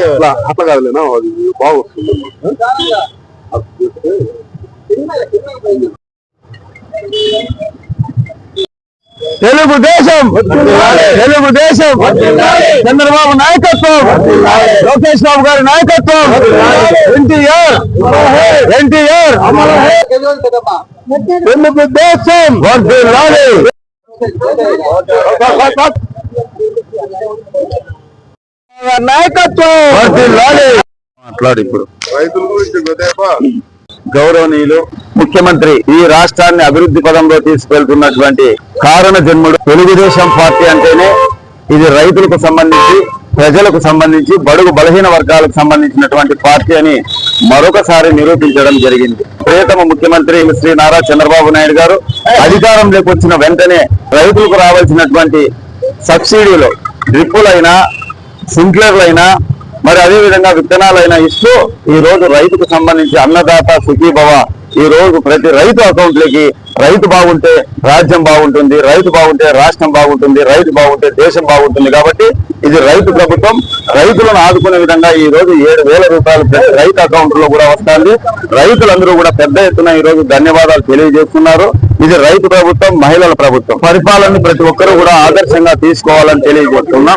అట్లా అట్లా కాదులేనా అది బాగా వస్తుంది అది చేస్తే తెలుగుదేశం తెలుగుదేశం చంద్రబాబు నాయకత్వం లోకేష్ బాబు గారి నాయకత్వం ఎన్టీఆర్ ఎన్టీఆర్ తెలుగుదేశం వర్ధిల్లాలి. నాయకత్వం. మాట్లాడు ఇప్పుడు. గౌరవనీయులు ముఖ్యమంత్రి ఈ రాష్ట్రాన్ని అభివృద్ధి పదంలో తీసుకెళ్తున్నటువంటి కారణ జన్ముడు తెలుగుదేశం పార్టీ అంటేనే ఇది రైతులకు సంబంధించి ప్రజలకు సంబంధించి బడుగు బలహీన వర్గాలకు సంబంధించినటువంటి పార్టీ అని మరొకసారి నిరూపించడం జరిగింది. ప్రియతమ ముఖ్యమంత్రి శ్రీ నారా చంద్రబాబు నాయుడు గారు అధికారంలోకి వచ్చిన వెంటనే రైతులకు రావాల్సినటువంటి సబ్సిడీలు డ్రిప్పులైనా స్ప్రింక్లర్లైనా మరి అదే విధంగా విత్తనాలైనా ఇస్తూ ఈ రోజు రైతుకు సంబంధించి అన్నదాత సుఖీభవ. ఈ రోజు ప్రతి రైతు అకౌంట్లకి రైతు బాగుంటే రాజ్యం బాగుంటుంది రైతు బాగుంటే రాష్ట్రం బాగుంటుంది రైతు బాగుంటే దేశం బాగుంటుంది కాబట్టి ఇది రైతు ప్రభుత్వం. రైతులను ఆదుకునే విధంగా ఈ రోజు ఏడు వేల రూపాయలు రైతు అకౌంట్లో కూడా వస్తుంది. రైతులందరూ కూడా పెద్ద ఎత్తున ఈ రోజు ధన్యవాదాలు తెలియజేస్తున్నారు. ఇది రైతు ప్రభుత్వం మహిళల ప్రభుత్వం. పరిపాలన ప్రతి ఒక్కరూ కూడా ఆదర్శంగా తీసుకోవాలని తెలియజేస్తున్నాం.